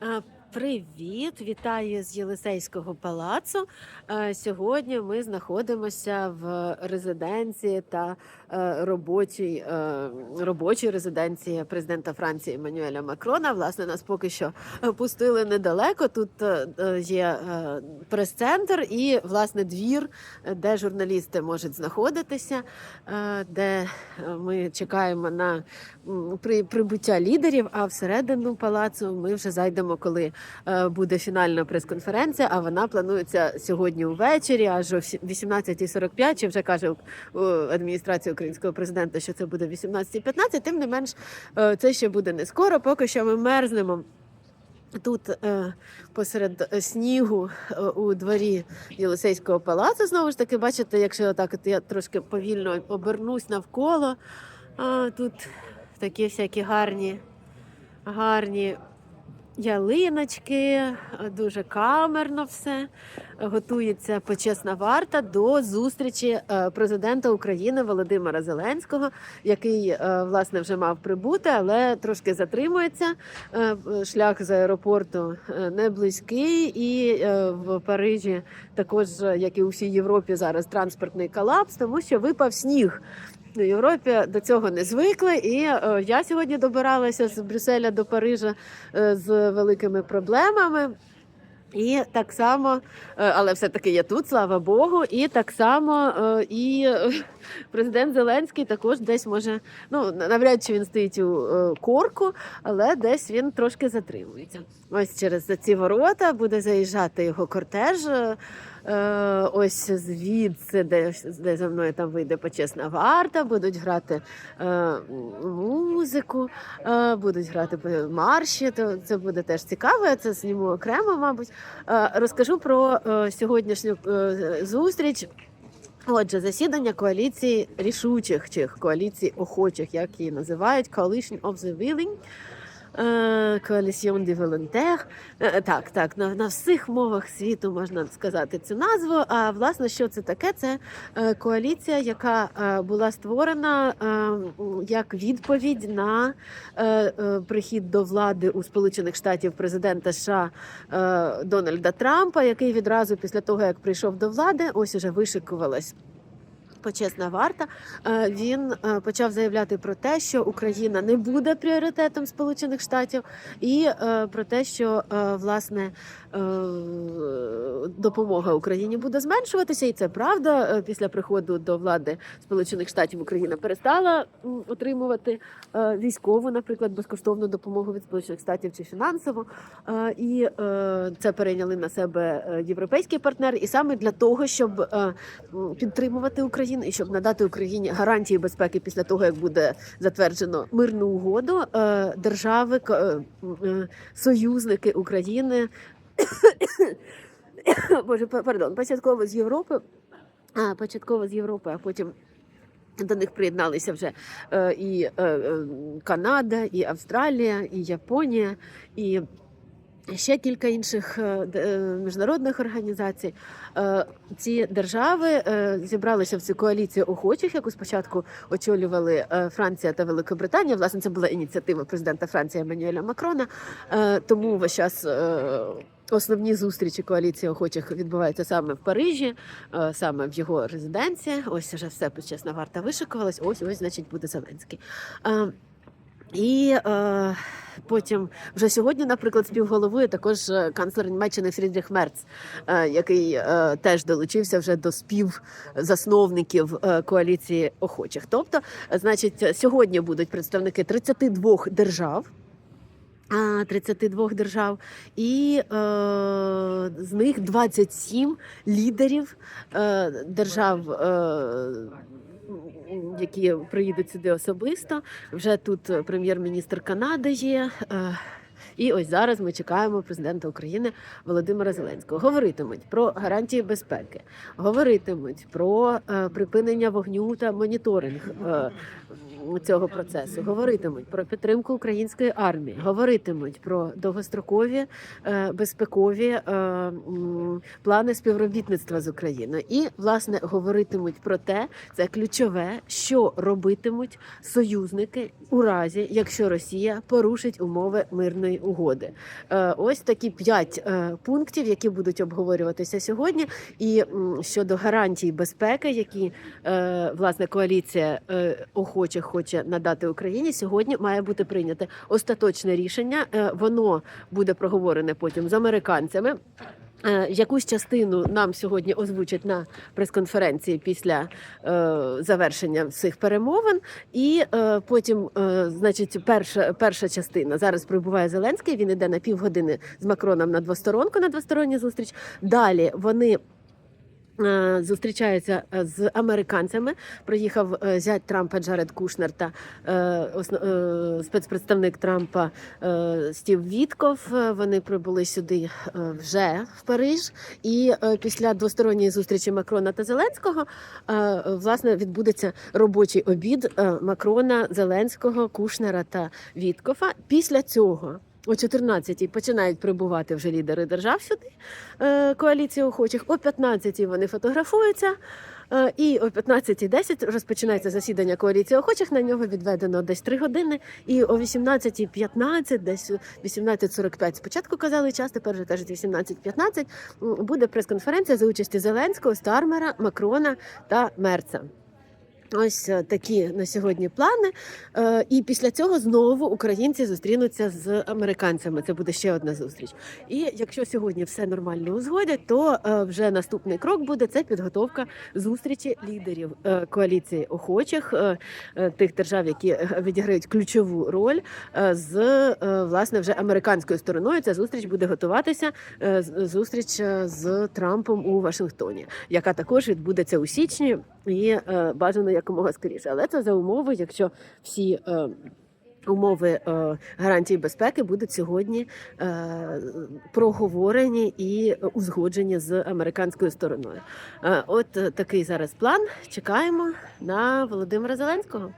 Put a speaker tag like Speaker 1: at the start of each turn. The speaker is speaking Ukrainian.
Speaker 1: uh, Привіт, вітаю з Єлисейського палацу. Е, Сьогодні ми знаходимося в резиденції та е, робочій, е, робочій резиденції президента Франції Еммануеля Макрона. Власне, нас поки що пустили недалеко. Тут є прес-центр і власне двір, де журналісти можуть знаходитися, де ми чекаємо на прибуття лідерів. А всередину палацу ми вже зайдемо, коли буде фінальна прес-конференція. А вона планується сьогодні увечері, аж о 18.45, Чи вже каже е, адміністрація українського президента, що це буде 18.15, Тим не менш, е, це ще буде не скоро. Поки що ми мерзнемо. Тут е, посеред е, снігу е, у дворі Єлисейського палацу, знову ж таки, бачите, якщо отак от я трошки повільно обернусь навколо, а, тут такі всякі гарні, гарні ялиночки, е, дуже камерно все. Готується почесна варта до зустрічі е, президента України Володимира Зеленського, який е, власне вже мав прибути, але трошки затримується. Шлях з аеропорту не близький, і в Парижі також, як і у всій Європі, зараз транспортний колапс, тому що випав сніг. В Європі до цього не звикли, і е, я сьогодні добиралася з Брюсселя до Парижа е, з великими проблемами. І так само, е, але все-таки я тут, слава Богу. І так само і президент Зеленський також десь може, ну навряд чи він стоїть у корку, але десь він трошки затримується. Ось через ці ворота буде заїжджати його кортеж. Е, ось звідси, де, де за мною там вийде почесна варта, будуть грати е, музику, е, будуть грати марші. То це буде теж цікаво. Я це зніму окремо, мабуть. Е, розкажу про е, сьогоднішню е, зустріч. Отже, засідання коаліції рішучих чи коаліції охочих, як її називають, Coalition of the Willing. Коаліціон де волонтер. Так, так, на, на всіх мовах світу можна сказати цю назву. А власне, що це таке? Це е, коаліція, яка е, була створена е, як відповідь на е, е, прихід до влади у Сполучених Штатів президента США е, Дональда Трампа, який відразу після того, як прийшов до влади, ось уже вишикувалась. Почесна варта. Е, Він е, почав заявляти про те, що Україна не буде пріоритетом Сполучених Штатів, і е, про те, що власне допомога Україні буде зменшуватися, і це правда. Е, Після приходу до влади Сполучених Штатів Україна перестала отримувати е, військову, наприклад, безкоштовну допомогу від Сполучених Штатів чи фінансову. Е, І е, це перейняли на себе е, європейські партнери, і саме для того, щоб е, підтримувати Україну і щоб надати Україні гарантії безпеки після того, як буде затверджено мирну угоду, е, держави, е, е, союзники України. Боже, па- пардон, початково з Європи, а початково з Європи, а потім. До них приєдналися вже е, і е, е, Канада, і Австралія, і Японія, і ще кілька інших е, е, міжнародних організацій. Е, Ці держави зібралися в цю коаліцію охочих, яку спочатку очолювали Франція та Великобританія. Власне, це була ініціатива президента Франції Еммануеля Макрона. Тому весь час. Основні зустрічі коаліції охочих відбуваються саме в Парижі, саме в його резиденції. Ось вже все почесна варта вишикувалась. Ось ось, значить, буде Зеленський. І е, потім вже сьогодні, наприклад, співголовує також е, канцлер Німеччини Фрідріх Мерц, е, який е, теж долучився вже до співзасновників е, коаліції охочих. Тобто, значить, сьогодні будуть представники 32 держав. А, 32 держав, і е, з них 27 лідерів е, держав, е, які приїдуть сюди особисто. Вже тут е, прем'єр-міністр Канади є. І ось зараз ми чекаємо президента України Володимира Зеленського. Говоритимуть про гарантії безпеки, говоритимуть про е, припинення вогню та моніторинг е, цього процесу. Говоритимуть про підтримку української армії, говоритимуть про довгострокові е, безпекові плани співробітництва з Україною. І власне говоритимуть про те, це ключове, що робитимуть союзники у разі, якщо Росія порушить умови мирної. мирної угоди. Е, Ось такі п'ять е, пунктів, які будуть обговорюватися сьогодні. І щодо гарантій безпеки, які е, власне коаліція охоче хоче надати Україні, сьогодні має бути прийняте остаточне рішення. Воно буде проговорене потім з американцями. Е, Якусь частину нам сьогодні озвучать на прес-конференції після е, завершення всіх перемовин, і е, потім, значить, перша перша частина зараз прибуває Зеленський. Він іде на півгодини з Макроном на двосторонку на двосторонню зустріч. Далі вони. Е, Зустрічаються е, з американцями. Приїхав е, зять Трампа Джаред Кушнер та спецпредставник Трампа Стів Вітков. Вони прибули сюди вже в Париж. І після двосторонньої зустрічі Макрона та Зеленського власне відбудеться робочий обід Макрона, Зеленського, Кушнера та Віткофа. Після цього. О 14-й починають прибувати вже лідери держав сюди е, коаліції охочих. О 15-й вони фотографуються. Е, І о 15.10 розпочинається засідання коаліції охочих. На нього відведено десь 3 години. І о 18.15, десь 18.45 спочатку казали час, тепер вже кажуть 18.15, м, буде прес-конференція за участі Зеленського, Стармера, Макрона та Мерца. Ось е, такі на сьогодні плани. Е, І після цього знову українці зустрінуться з американцями. Це буде ще одна зустріч. І якщо сьогодні все нормально узгодять, то е, вже наступний крок буде це підготовка зустрічі лідерів коаліції охочих тих держав, які відіграють ключову роль з власне вже американською стороною. Ця зустріч буде готуватися. Зустріч з Трампом у Вашингтоні, яка також відбудеться у січні і е, бажано якомога скоріше. Але це за умови, якщо всі. е, Умови е, гарантії безпеки будуть сьогодні е, проговорені і узгоджені з американською стороною. Е, от такий зараз план. Чекаємо на Володимира Зеленського.